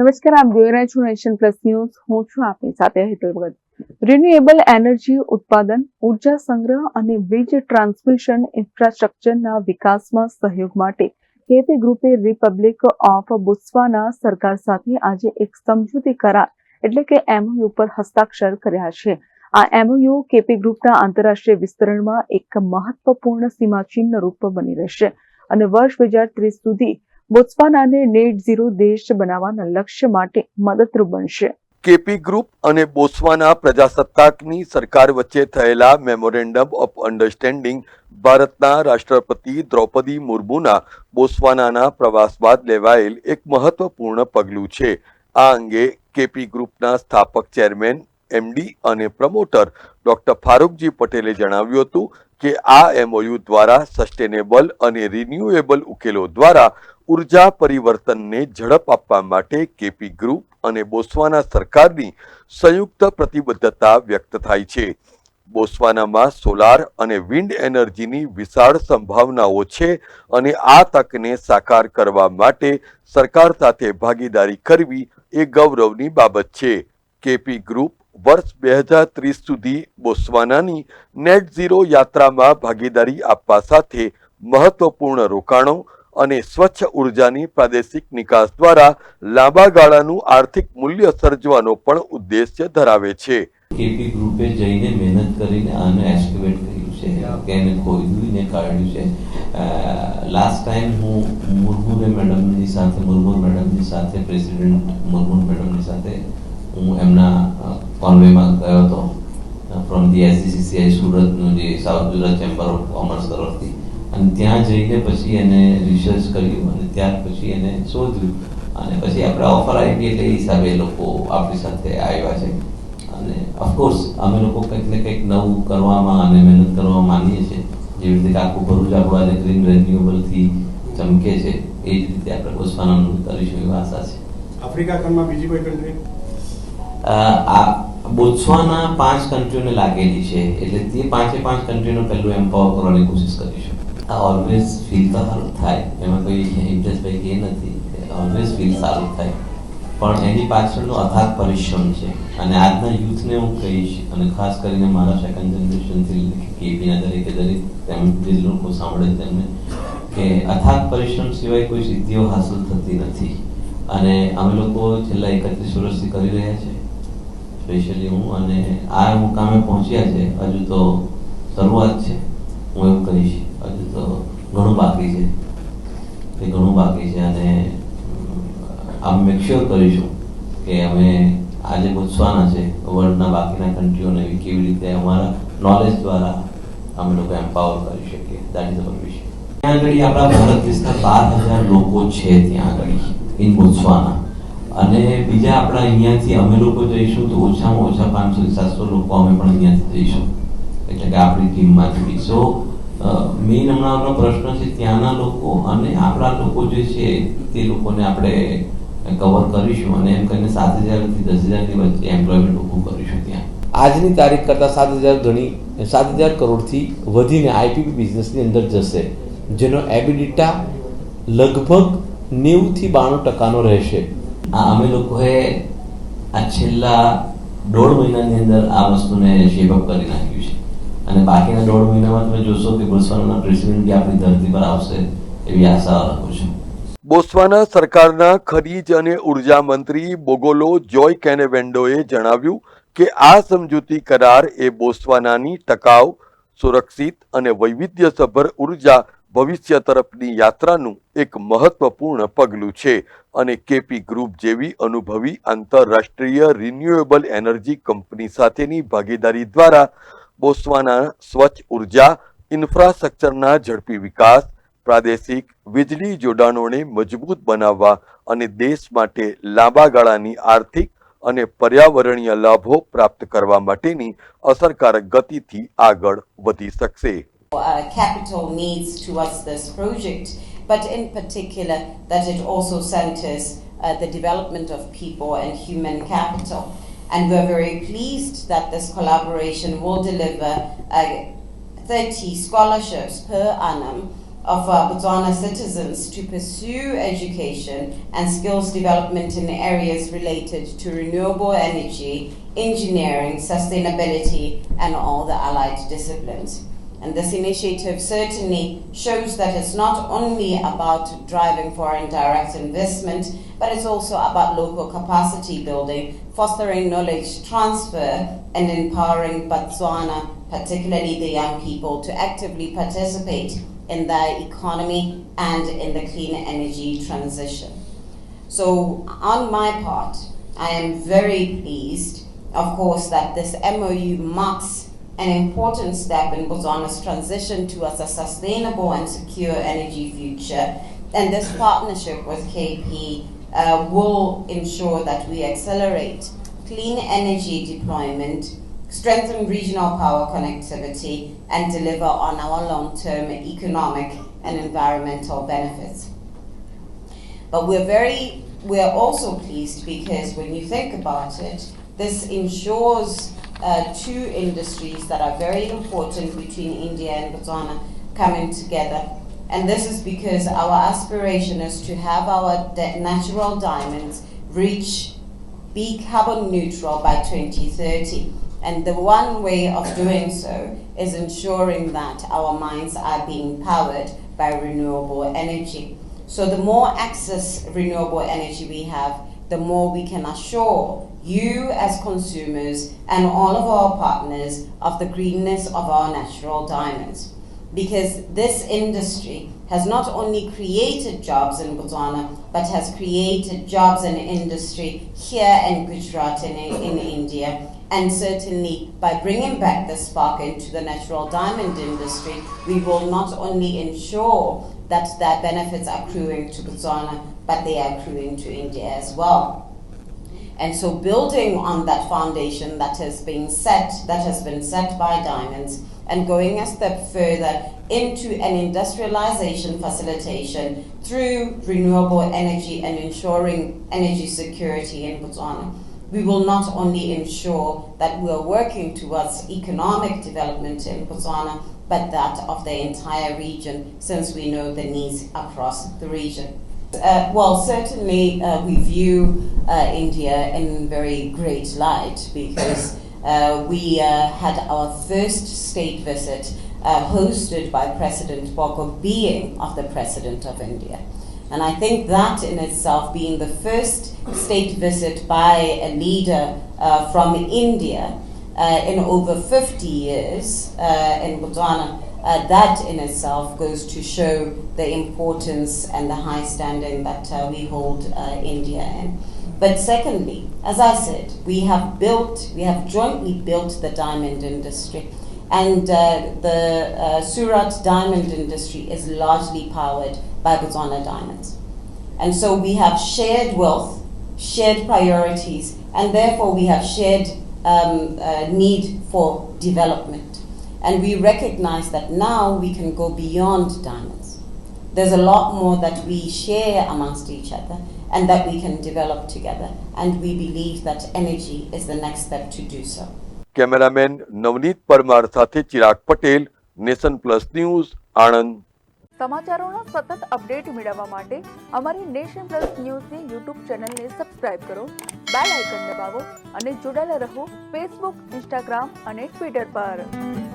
નમસ્કાર, આપ જોઈ રહ્યા છો નેશન પ્લસ ન્યૂઝ. હું છું આપની સાથે હેતલ ભગત. રિન્યુએબલ એનર્જી ઉત્પાદન, ઊર્જા સંગ્રહ અને વીજ ટ્રાન્સમિશન ઇન્ફ્રાસ્ટ્રક્ચરના વિકાસમાં સહયોગ માટે કેપી ગ્રુપે રિપબ્લિક ઓફ બોત્સવાના સરકાર સાથે આજે એક સમજૂતી કરાર, એટલે કે એમઓયુ પર હસ્તાક્ષર કર્યા છે. આ એમઓયુ કેપી ગ્રુપના આંતરરાષ્ટ્રીય વિસ્તરણમાં એક મહત્વપૂર્ણ સીમાચિહ્ન રૂપ બની રહેશે અને વર્ષ બે હજાર ત્રીસ સુધી બોત્સવાનાને નેટ ઝીરો દેશ બનાવવાના લક્ષ્ય માટે મદદરૂપ બનશે. કેપી ગ્રુપ અને બોસવાના પ્રજાસત્તાકની સરકાર વચ્ચે થયેલા મેમોરેન્ડમ ઓફ અન્ડરસ્ટેન્ડિંગ ભારતના રાષ્ટ્રપતિ દ્રૌપદી મુર્મુના બોસવાનાના પ્રવાસ બાદ લેવાયેલ એક મહત્વપૂર્ણ પગલું છે. આ અંગે કેપી ગ્રુપના સ્થાપક ચેરમેન એમડી અને પ્રમોટર ડોક્ટર ફારૂકજી પટેલે જણાવ્યું હતું કે આ એમઓયુ દ્વારા સસ્ટેનેબલ અને રિન્યુએબલ ઉકેલો દ્વારા ઊર્જા પરિવર્તનને ઝડપ આપવા માટે કેપી ગ્રુપ અને બોસ્વાના સરકારની સંયુક્ત પ્રતિબદ્ધતા વ્યક્ત થાય છે. બોસ્વાનામાં સોલાર અને વિન્ડ એનર્જીની વિશાળ સંભાવનાઓ છે અને આ તકને સાકાર કરવા માટે સરકાર સાથે ભાગીદારી કરવી એ ગૌરવની બાબત છે. કેપી ગ્રુપ વર્ષ બે હજાર ત્રીસ સુધી બોસ્વાનાની નેટ ઝીરો યાત્રામાં ભાગીદારી આપવા સાથે મહત્વપૂર્ણ રોકાણો અને સ્વચ્છ ઉર્જાની પ્રાદેશિક નિકાસ દ્વારા લાંબા ગાળાનું આર્થિક મૂલ્ય સર્જવાનો પણ ઉદ્દેશ્ય ધરાવે છે. કેપી ગ્રુપે જઈને મહેનત કરીને આને એસ્ટિમેટ કર્યું છે. કે એને કાઢ્યું છે. લાસ્ટ ટાઈમ હું મુર્મુને મેડમની સાથે મુર્મુ મેડમની સાથે, પ્રેસિડેન્ટ મુર્મુ મેડમની સાથે હું એમના કોન્વેમાં ગયો હતો. ફ્રોમ ધી એસજીસીસીઆઈ સુરતનું જે South Gujarat Chamber of Commerce તરફથી. અને ત્યાં જઈને પછી એને રિસર્ચ કર્યું અને ત્યાર પછી એને શોધ્યું. અને પછી આપણે ઓફર આવી એટલે એ હિસાબે લોકો આપણી સાથે આવ્યા છે. અને ઓફકોર્સ અમે લોકો કંઈક ને કંઈક નવું કરવામાં અને મહેનત કરવા માનીએ છીએ. જેવી રીતે આખું ભરૂચ આપણું આજે ગ્રીન રેન્યુએબલથી ચમકે છે, એ જ રીતે આપણે બોસ્વાનાનું કરીશું એવી આશા છે. આફ્રિકા ખંડમાં બીજી કોઈ કન્ટ્રી આ બોત્સવાના પાંચ કન્ટ્રીઓને લાગેલી છે, એટલે તે પાંચે પાંચ કન્ટ્રીનો પહેલું એમ્પાવર કરવાની કોશિશ કરીશું. આ ઓલવેઝ ફીલ તો સારું થાય. એમાં કોઈ ઇન્ટરેસ્ટ ભાઈ એ નથી. ઓલવેઝ ફીલ સારું થાય. પણ એની પાછળનો અથાગ પરિશ્રમ છે. અને આજના યુથને હું કહીશ, અને ખાસ કરીને મારા સેકન્ડ જનરેશનથી કેપીના દરેકે દરેક તેમ જે લોકો સાંભળે તેમને, કે અથાગ પરિશ્રમ સિવાય કોઈ સિદ્ધિઓ હાંસલ થતી નથી. અને અમે લોકો છેલ્લા એકત્રીસ વર્ષથી કરી રહ્યા છે. સ્પેશિયલી હું અને આ મુકામે પહોંચ્યા છે, હજુ તો શરૂઆત છે. હું એવું કહીશ, હજુ તો ઘણું બાકી છે. તે ઘણું બાકી છે અને આમ મેકશ્યોર કરીશું કે અમે આજે પૂછવાના છે વર્લ્ડના બાકીના કન્ટ્રીઓને કેવી રીતે અમારા નોલેજ દ્વારા અમે લોકો એમ્પાવર કરી શકીએ. દેટ ઇઝ અવર વિશ ત્યાં આગળ આપણા ભારત દેશના બાર હજાર લોકો છે ત્યાં આગળ ઇન બોત્સવાના અને બીજા આપણા અહીંયાથી અમે લોકો જઈશું તો ઓછામાં ઓછા પાંચસો સાતસો લોકો અમે પણ અહીંયાથી જઈશું. એટલે કે આપણી ટીમમાંથી સો મેઇન હમણાંનો પ્રશ્ન છે ત્યાંના લોકો અને આપણા લોકો જે છે તે લોકોને આપણે કવર કરીશું અને એમ કરીને સાત હજારથી દસ હજારની વચ્ચે એમ્પ્લોયમેન્ટ ઊભું કરીશું ત્યાં. આજની તારીખ કરતાં સાત હજાર ગણી, સાત હજાર કરોડથી વધીને આઈપીપી બિઝનેસની અંદર જશે, જેનો એબિડિટા લગભગ નેવુંથી બાણું ટકાનો રહેશે. અમે લોકોએ આ છેલ્લા દોઢ મહિનાની અંદર આ વસ્તુને શેપઅપ કરી નાખ્યું છે. અને બાકીના દોઢ મહિનામાં તમે જોશો કે બોસ્વાનાના પ્રેસિડેન્ટ આપણી ધરતી પર આવશે એવી આશા રાખું છું. બોસ્વાના સરકારના ખનીજ અને ઊર્જા મંત્રી બોગોલો જોય કેનેવેન્ડોએ જણાવ્યું કે આ સમજૂતી કરાર એ બોસ્વાનાની ટકાઉ, સુરક્ષિત અને વૈવિધ્યસભર ઊર્જા ભવિષ્ય તરફની યાત્રાનું એક મહત્વપૂર્ણ પગલું છે અને કેપી ગ્રુપ જેવી અનુભવી આંતરરાષ્ટ્રીય રિન્યુએબલ એનર્જી કંપની સાથેની ભાગીદારી દ્વારા બોસ્વાના સ્વચ્છ ઊર્જા, ઇન્ફ્રાસ્ટ્રક્ચરના ઝડપી વિકાસ, પ્રાદેશિક વીજળી જોડાણોને મજબૂત બનાવવા અને દેશ માટે લાંબા ગાળાની આર્થિક અને પર્યાવરણીય લાભો પ્રાપ્ત કરવા માટેની અસરકારક ગતિથી આગળ વધી શકશે. Uh, capital needs towards this project, but in particular that it also centres uh, the development of people and human capital. And we're very pleased that this collaboration will deliver uh, 30 scholarships per annum of uh, Botswana citizens to pursue education and skills development in areas related to renewable energy, engineering, sustainability, and all the allied disciplines. And this initiative certainly shows that it's not only about driving foreign direct investment, but it's also about local capacity building, fostering knowledge transfer, and empowering Botswana, particularly the young people, to actively participate in the economy and in the clean energy transition. So, on my part, I am very pleased, of course, that this MOU marks an important step in Botswana's transition towards a sustainable and secure energy future. And this partnership with KP uh, will ensure that we accelerate clean energy deployment, strengthen regional power connectivity, and deliver on our long term economic and environmental benefits. But we're very, we're also pleased because when you think about it, this ensures uh, two industries that are very important between India and Botswana coming together. And this is because our aspiration is to have our natural diamonds reach be carbon neutral by 2030. And the one way of doing so is ensuring that our mines are being powered by renewable energy. So the more access renewable energy we have, the more we can assure you as consumers and all of our partners of the greenness of our natural diamonds. Because this industry has not only created jobs in Botswana, but has created jobs and industry here in Gujarat and in, in India. And certainly, by bringing back the spark into the natural diamond industry, we will not only ensure that their benefits are accruing to Botswana, but they are accruing to India as well. And so building on that foundation that has been set, that has been set by Diamonds, and going a step further into an industrialization facilitation through renewable energy and ensuring energy security in Botswana. We will not only ensure that we are working towards economic development in Botswana, but that of the entire region, since we know the needs across the region. Uh, well, certainly uh, we view uh, India in very great light because uh, we uh, had our first state visit uh, hosted by President Boko, being of the President of India. And I think that in itself, being the first state visit by a leader from India in over 50 years in Botswana, uh, that in itself goes to show the importance and the high standing that uh, we hold uh, India in. But secondly, as I said, we have built, we have jointly built the diamond industry. And uh, the uh, Surat diamond industry is largely powered by Botswana diamonds. And so we have shared wealth, shared priorities, and therefore we have shared um, uh, need for development. And we recognize that now we can go beyond diamonds. There's a lot more that we share amongst each other and that we can develop together. And we believe that energy is the next step to do so. Cameraman Navneet Parmar સાથે Chirag Patel Nation Plus News Anand સમાચારોના સતત update મેળવવા માટે અમારી nation plus ન્યૂઝની YouTube ચેનલને subscribe કરો bell icon દબાવો અને જોડાયેલા રહો ફેસબુક ઇન્સ્ટાગ્રામ અને ટ્વિટર પર